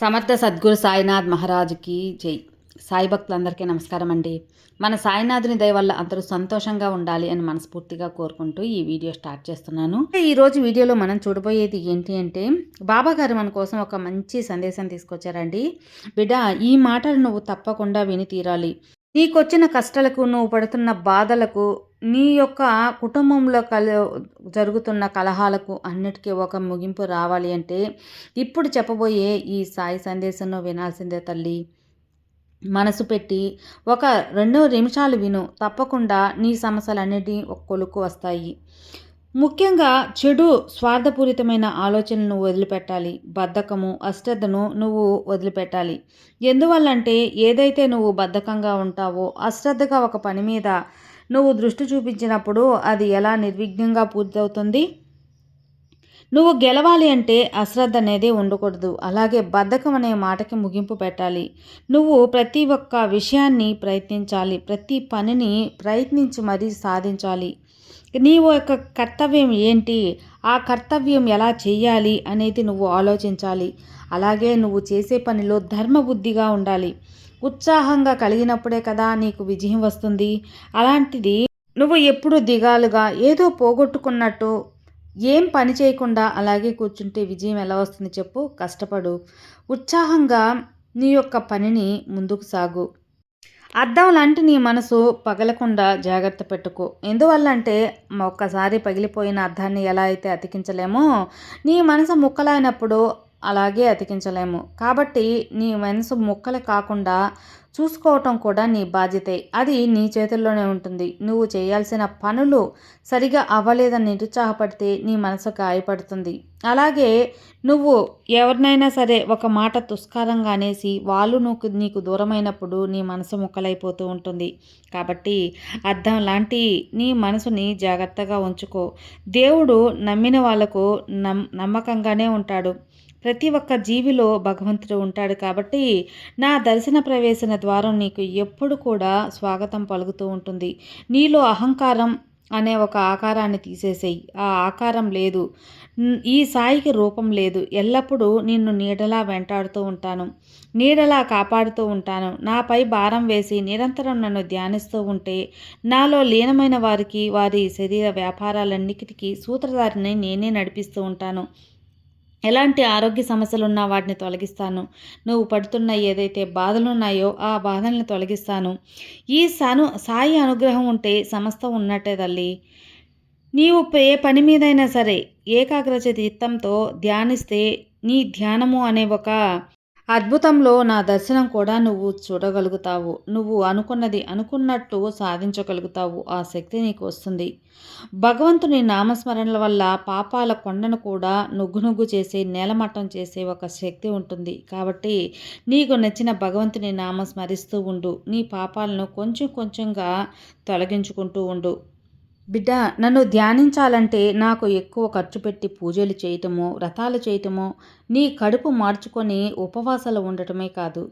సమర్థ సద్గురు సాయినాథ్ మహారాజుకి జై. సాయి భక్తులందరికీ నమస్కారం అండి. మన సాయినాథుని దయ వల్ల అందరూ సంతోషంగా ఉండాలి అని మనస్ఫూర్తిగా కోరుకుంటూ ఈ వీడియో స్టార్ట్ చేస్తున్నాను. ఈ రోజు వీడియోలో మనం చూడబోయేది ఏంటి అంటే బాబా గారు మన కోసం ఒక మంచి సందేశం తీసుకొచ్చారండి. బిడ్డ ఈ మాటలు నువ్వు తప్పకుండా విని తీరాలి. నీకొచ్చిన కష్టాలకు నువ్వు పడుతున్న బాధలకు నీ యొక్క కుటుంబంలో కల జరుగుతున్న కలహాలకు అన్నిటికీ ఒక ముగింపు రావాలి అంటే ఇప్పుడు చెప్పబోయే ఈ సాయి సందేశంలో వినాల్సిందే తల్లి. మనసు పెట్టి ఒక రెండు నిమిషాలు విను. తప్పకుండా నీ సమస్యలన్నిటి ఒక కొలుకు వస్తాయి. ముఖ్యంగా చెడు స్వార్థపూరితమైన ఆలోచనలను వదిలిపెట్టాలి. బద్ధకము అశ్రద్ధను నువ్వు వదిలిపెట్టాలి. ఎందువల్లంటే ఏదైతే నువ్వు బద్ధకంగా ఉంటావో అశ్రద్ధగా ఒక పని మీద నువ్వు దృష్టి చూపించినప్పుడు అది ఎలా నిర్విఘ్నంగా పూర్తవుతుంది? నువ్వు గెలవాలి అంటే అశ్రద్ధ అనేది ఉండకూడదు. అలాగే బద్ధకం అనే మాటకి ముగింపు పెట్టాలి. నువ్వు ప్రతి ఒక్క విషయాన్ని ప్రయత్నించాలి. ప్రతి పనిని ప్రయత్నించి మరీ సాధించాలి. నీవు యొక్క కర్తవ్యం ఏంటి? ఆ కర్తవ్యం ఎలా చేయాలి అనేది నువ్వు ఆలోచించాలి. అలాగే నువ్వు చేసే పనిలో ధర్మబుద్ధిగా ఉండాలి. ఉత్సాహంగా కలిగినప్పుడే కదా నీకు విజయం వస్తుంది. అలాంటిది నువ్వు ఎప్పుడు దిగాలుగా ఏదో పోగొట్టుకున్నట్టు ఏం పని చేయకుండా అలాగే కూర్చుంటే విజయం ఎలా వస్తుంది చెప్పు? కష్టపడు. ఉత్సాహంగా నీ యొక్క పనిని ముందుకు సాగు. అద్దం లాంటి నీ మనసు పగలకుండా జాగ్రత్త పెట్టుకో. ఎందువల్ల అంటే ఒక్కసారి పగిలిపోయిన అద్దాన్ని ఎలా అయితే అతికించలేమో నీ మనసు ముక్కలైనప్పుడు అలాగే అతికించలేము. కాబట్టి నీ మనసు ముక్కలు కాకుండా చూసుకోవటం కూడా నీ బాధ్యతే. అది నీ చేతుల్లోనే ఉంటుంది. నువ్వు చేయాల్సిన పనులు సరిగా అవ్వలేదని నిరుత్సాహపడితే నీ మనసు గాయపడుతుంది. అలాగే నువ్వు ఎవరినైనా సరే ఒక మాట తుస్కారంగా అనేసి వాళ్ళు నువ్వు నీకు దూరమైనప్పుడు నీ మనసు ముక్కలైపోతూ ఉంటుంది. కాబట్టి అర్థం లాంటి నీ మనసుని జాగ్రత్తగా ఉంచుకో. దేవుడు నమ్మిన వాళ్ళకు నమ్ నమ్మకంగానే ఉంటాడు. ప్రతి ఒక్క జీవిలో భగవంతుడు ఉంటాడు కాబట్టి నా దర్శన ప్రవేశన ద్వారం నీకు ఎప్పుడు కూడా స్వాగతం పలుకుతూ ఉంటుంది. నీలో అహంకారం అనే ఒక ఆకారాన్ని తీసేసేయి. ఆ ఆకారం లేదు. ఈ సాయికి రూపం లేదు. ఎల్లప్పుడూ నిన్ను నీడలా వెంటాడుతూ ఉంటాను. నీడలా కాపాడుతూ ఉంటాను. నాపై భారం వేసి నిరంతరం నన్ను ధ్యానిస్తూ ఉంటే నాలో లీనమైన వారికి వారి శరీర వ్యాపారాలన్నిటికీ సూత్రధారిని నేనే నడిపిస్తూ ఉంటాను. ఎలాంటి ఆరోగ్య సమస్యలు ఉన్నా వాటిని తొలగిస్తాను. నువ్వు పడుతున్న ఏదైతే బాధలున్నాయో ఆ బాధల్ని తొలగిస్తాను. ఈ సను సాయి అనుగ్రహం ఉంటే సమస్త ఉన్నట్టే తల్లి. నీవు ఏ పని మీదైనా సరే ఏకాగ్రత చిత్తంతో ధ్యానిస్తే నీ ధ్యానము అనే ఒక అద్భుతంలో నా దర్శనం కూడా నువ్వు చూడగలుగుతావు. నువ్వు అనుకున్నది అనుకున్నట్టు సాధించగలుగుతావు. ఆ శక్తి నీకు వస్తుంది భగవంతుని నామస్మరణల వల్ల పాపాల కొండను కూడా నుగ్గు నుగ్గు చేసే నేలమట్టం చేసే ఒక శక్తి ఉంటుంది. కాబట్టి నీకు నచ్చిన భగవంతుని నామ స్మరిస్తూ ఉండు. నీ పాపాలను కొంచెం కొంచెంగా తొలగించుకుంటూ ఉండు. బిడ్డ నన్ను ధ్యానించాలంటే నాకు ఎక్కువ ఖర్చు పెట్టి పూజలు చేయటమో వ్రతాలు చేయటమో నీ కడుపు మార్చుకొని ఉపవాసాలు ఉండటమే కాదు.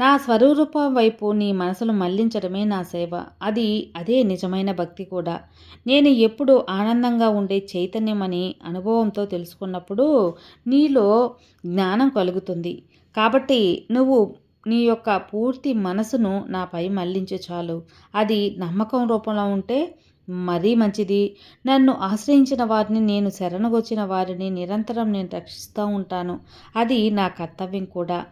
నా స్వరూపం వైపు నీ మనసును మళ్ళించడమే నా సేవ. అది అదే నిజమైన భక్తి కూడా. నేను ఎప్పుడు ఆనందంగా ఉండే చైతన్యమని అనుభవంతో తెలుసుకున్నప్పుడు నీలో జ్ఞానం కలుగుతుంది. కాబట్టి నువ్వు నీ యొక్క పూర్తి మనసును నాపై మళ్ళించు చాలు. అది నమ్మకం రూపంలో ఉంటే మరీ మంచిది. నన్ను ఆశ్రయించిన వారిని నేను శరణగొచ్చిన వారిని నిరంతరం నేను రక్షిస్తూ ఉంటాను. అది నా కర్తవ్యం కూడా.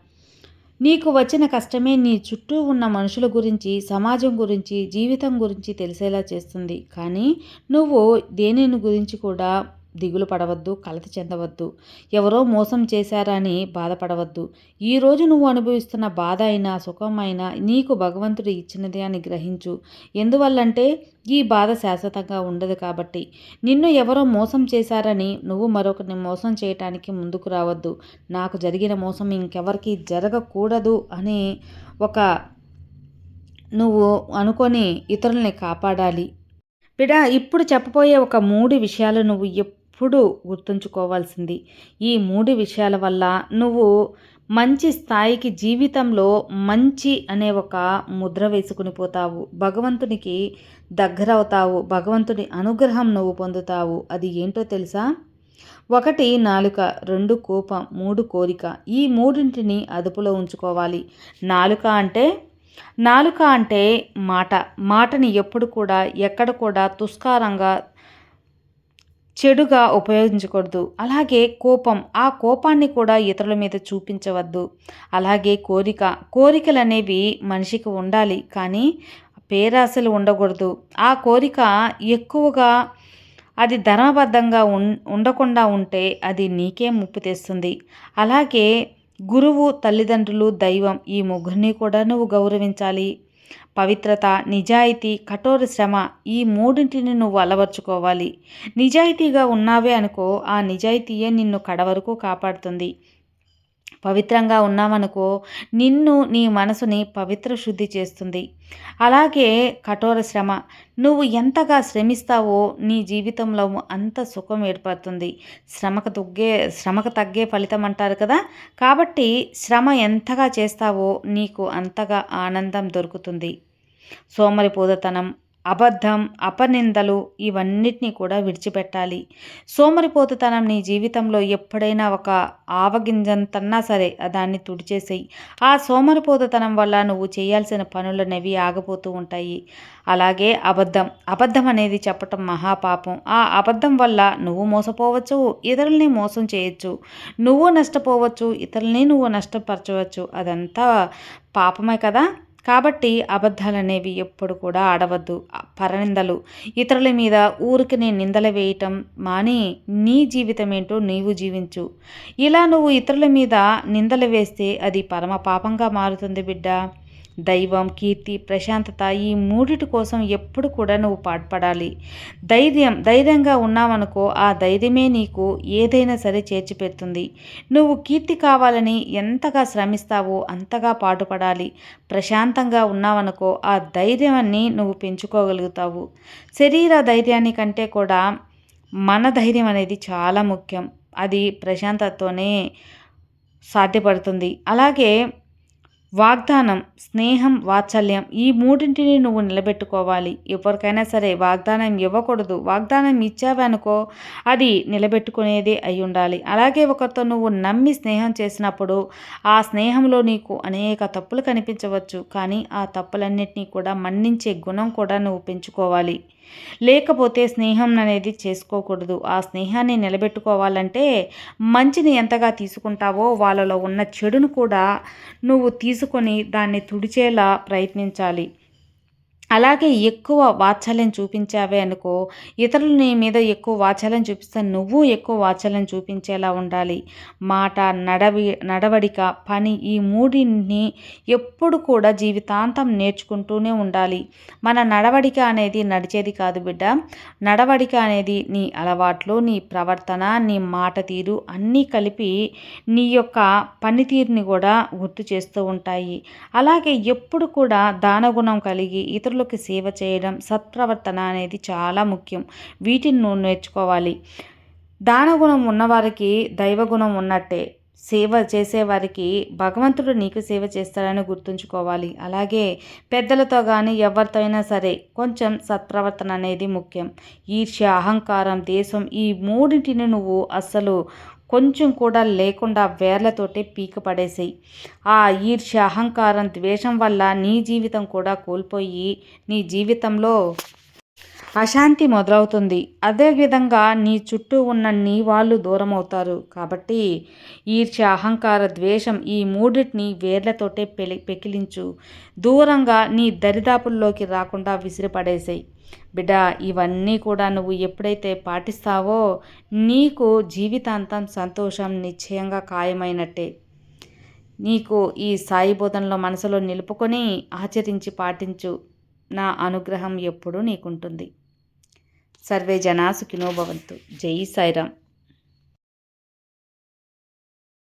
నీకు వచ్చిన కష్టమే నీ చుట్టూ ఉన్న మనుషుల గురించి సమాజం గురించి జీవితం గురించి తెలిసేలా చేస్తుంది. కానీ నువ్వు దేనిని గురించి కూడా దిగులు పడవద్దు కలత చెందవద్దు. ఎవరో మోసం చేశారని బాధపడవద్దు. ఈరోజు నువ్వు అనుభవిస్తున్న బాధ అయినా సుఖం అయినా నీకు భగవంతుడు ఇచ్చినదే అని గ్రహించు. ఎందువల్లంటే ఈ బాధ శాశ్వతంగా ఉండదు కాబట్టి. నిన్ను ఎవరో మోసం చేశారని నువ్వు మరొకరిని మోసం చేయటానికి ముందుకు రావద్దు. నాకు జరిగిన మోసం ఇంకెవరికి జరగకూడదు అని ఒక నువ్వు అనుకొని ఇతరుల్ని కాపాడాలి. బిడా ఇప్పుడు చెప్పబోయే ఒక మూడు విషయాలు నువ్వు ఎప్పుడు గుర్తుంచుకోవాల్సింది. ఈ మూడు విషయాల వల్ల నువ్వు మంచి స్థాయికి జీవితంలో మంచి అనే ఒక ముద్ర వేసుకుని పోతావు. భగవంతునికి దగ్గరవుతావు. భగవంతుని అనుగ్రహం నువ్వు పొందుతావు. అది ఏంటో తెలుసా? ఒకటి నాలుక రెండు కోపం మూడు కోరిక. ఈ మూడింటిని అదుపులో ఉంచుకోవాలి. నాలుక అంటే? నాలుక అంటే మాట. మాటని ఎప్పుడు కూడా ఎక్కడ కూడా తుస్కారంగా చెడుగా ఉపయోగించకూడదు. అలాగే కోపం ఆ కోపాన్ని కూడా ఇతరుల మీద చూపించవద్దు. అలాగే కోరిక కోరికలు అనేవి మనిషికి ఉండాలి కానీ పేరాశలు ఉండకూడదు. ఆ కోరిక ఎక్కువగా అది ధర్మబద్ధంగా ఉండకుండా ఉంటే అది నీకే ముప్పు తెస్తుంది. అలాగే గురువు తల్లిదండ్రులు దైవం ఈ ముగ్గురిని కూడా నువ్వు గౌరవించాలి. పవిత్రత నిజాయితీ కఠోర శ్రమ ఈ మూడింటిని నువ్వు అలవర్చుకోవాలి. నిజాయితీగా ఉన్నావే అనుకో ఆ నిజాయితీయే నిన్ను కడవరకు కాపాడుతుంది. పవిత్రంగా ఉన్నామనుకో నిన్ను నీ మనసుని పవిత్ర శుద్ధి చేస్తుంది. అలాగే కఠోర శ్రమ నువ్వు ఎంతగా శ్రమిస్తావో నీ జీవితంలో అంత సుఖం ఏర్పడుతుంది. శ్రమకు తగ్గే శ్రమకు తగ్గే ఫలితం అంటారు కదా? కాబట్టి శ్రమ ఎంతగా చేస్తావో నీకు అంతగా ఆనందం దొరుకుతుంది. సోమరిపోదతనం అబద్ధం అపనిందలు ఇవన్నిటినీ కూడా విడిచిపెట్టాలి. సోమరిపోతుతనం నీ జీవితంలో ఎప్పుడైనా ఒక ఆవగింజంతన్నా సరే దాన్ని తుడిచేసేయి. ఆ సోమరిపోతుతనం వల్ల నువ్వు చేయాల్సిన పనులనేవి ఆగిపోతూ ఉంటాయి. అలాగే అబద్ధం. అబద్ధం అనేది చెప్పటం మహాపాపం. ఆ అబద్ధం వల్ల నువ్వు మోసపోవచ్చు ఇతరుల్ని మోసం చేయొచ్చు. నువ్వు నష్టపోవచ్చు ఇతరుల్ని నువ్వు నష్టపరచవచ్చు. అదంతా పాపమే కదా? కాబట్టి అబద్ధాలనేవి ఎప్పుడు కూడా ఆడవద్దు. పరనిందలు. ఇతరుల మీద ఊరికినే నిందలు వేయటం మాని నీ జీవితం ఏంటో నీవు జీవించు. ఇలా నువ్వు ఇతరుల మీద నిందలు వేస్తే అది పరమ పాపంగా మారుతుంది బిడ్డ. దైవం కీర్తి ప్రశాంతత ఈ మూడిటి కోసం ఎప్పుడు కూడా నువ్వు పాటుపడాలి. ధైర్యం ధైర్యంగా ఉన్నావనుకో ఆ ధైర్యమే నీకు ఏదైనా సరే చేర్చిపెడుతుంది నువ్వు కీర్తి కావాలని ఎంతగా శ్రమిస్తావో అంతగా పాటుపడాలి. ప్రశాంతంగా ఉన్నావనుకో ఆ ధైర్యాన్ని నువ్వు పెంచుకోగలుగుతావు. శరీర ధైర్యాన్ని కంటే కూడా మన ధైర్యం అనేది చాలా ముఖ్యం. అది ప్రశాంతతతోనే సాధ్యపడుతుంది. అలాగే వాగ్దానం స్నేహం వాత్సల్యం ఈ మూడింటిని నువ్వు నిలబెట్టుకోవాలి. ఎవరికైనా సరే వాగ్దానం ఇవ్వకూడదు. వాగ్దానం ఇచ్చావనుకో అది నిలబెట్టుకునేదే అయి ఉండాలి అలాగే ఒకరితో నువ్వు నమ్మి స్నేహం చేసినప్పుడు ఆ స్నేహంలో నీకు అనేక తప్పులు కనిపించవచ్చు. కానీ ఆ తప్పులన్నింటినీ కూడా మన్నించే గుణం కూడా నువ్వు పెంచుకోవాలి. లేకపోతే స్నేహం అనేది చేసుకోకూడదు. ఆ స్నేహాన్ని నిలబెట్టుకోవాలంటే మంచిని ఎంతగా తీసుకుంటావో వాళ్ళలో ఉన్న చెడును కూడా నువ్వు తీసుకొని దాన్ని తుడిచేలా ప్రయత్నించాలి. అలాగే ఎక్కువ వాత్సల్యం చూపించావే అనుకో ఇతరులు నీ మీద ఎక్కువ వాత్సల్యం చూపిస్తే నువ్వు ఎక్కువ వాత్సల్యం చూపించేలా ఉండాలి. మాట నడవి నడవడిక పని ఈ మూడిని ఎప్పుడు కూడా జీవితాంతం నేర్చుకుంటూనే ఉండాలి. మన నడవడిక అనేది నడిచేది కాదు బిడ్డ. నడవడిక అనేది నీ అలవాట్లు నీ ప్రవర్తన నీ మాట తీరు అన్నీ కలిపి నీ యొక్క పనితీరుని కూడా గుర్తు చేస్తూ ఉంటాయి. అలాగే ఎప్పుడు కూడా దానగుణం కలిగి ఇతరులు ఇతరులకు సేవ చేయడం సత్ప్రవర్తన అనేది చాలా ముఖ్యం. వీటిని నువ్వు నేర్చుకోవాలి. దానగుణం ఉన్నవారికి దైవగుణం ఉన్నట్టే. సేవ చేసేవారికి భగవంతుడు నీకు సేవ చేస్తాడని గుర్తుంచుకోవాలి. అలాగే పెద్దలతో కానీ ఎవరితో అయినా సరే కొంచెం సత్ప్రవర్తన అనేది ముఖ్యం. ఈర్ష్య అహంకారం దేశం ఈ మూడింటిని నువ్వు అస్సలు కొంచెం కూడా లేకుండా వేర్లతోటే పీక పడేసాయి ఆ ఈర్ష్య అహంకారం ద్వేషం వల్ల నీ జీవితం కూడా కోల్పోయి నీ జీవితంలో అశాంతి మొదలవుతుంది. అదేవిధంగా నీ చుట్టూ ఉన్న నీ వాళ్ళు దూరం అవుతారు కాబట్టి ఈర్ష్య అహంకార ద్వేషం ఈ మూడింటిని వేర్లతోటే పెలి పెకిలించు. దూరంగా నీ దరిదాపుల్లోకి రాకుండా విసిరిపడేసాయి. బిడ్డ ఇవన్నీ కూడా నువ్వు ఎప్పుడైతే పాటిస్తావో నీకు జీవితాంతం సంతోషం నిశ్చయంగా ఖాయమైనట్టే. నీకు ఈ సాయి బోధనలో మనసులో నిలుపుకొని ఆచరించి పాటించు. నా అనుగ్రహం ఎప్పుడూ నీకుంటుంది. సర్వే జనా సుఖినో భవంతు. జై సాయిరామ్.